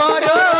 করো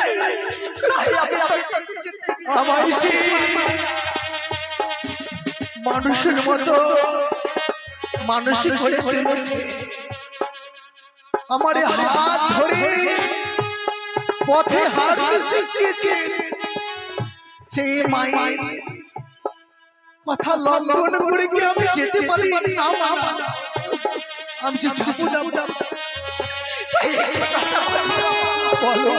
কিছুতে আমায় সে মানুষের মতো মানুষ করে তুলেছে। আমার হাত ধরে পথে হাঁটতে শিখিয়েছে সেই মায়ের কথা লঙ্ঘন করে কি আমি যেতে পারি? না মা আমি যে যাব। না বলো।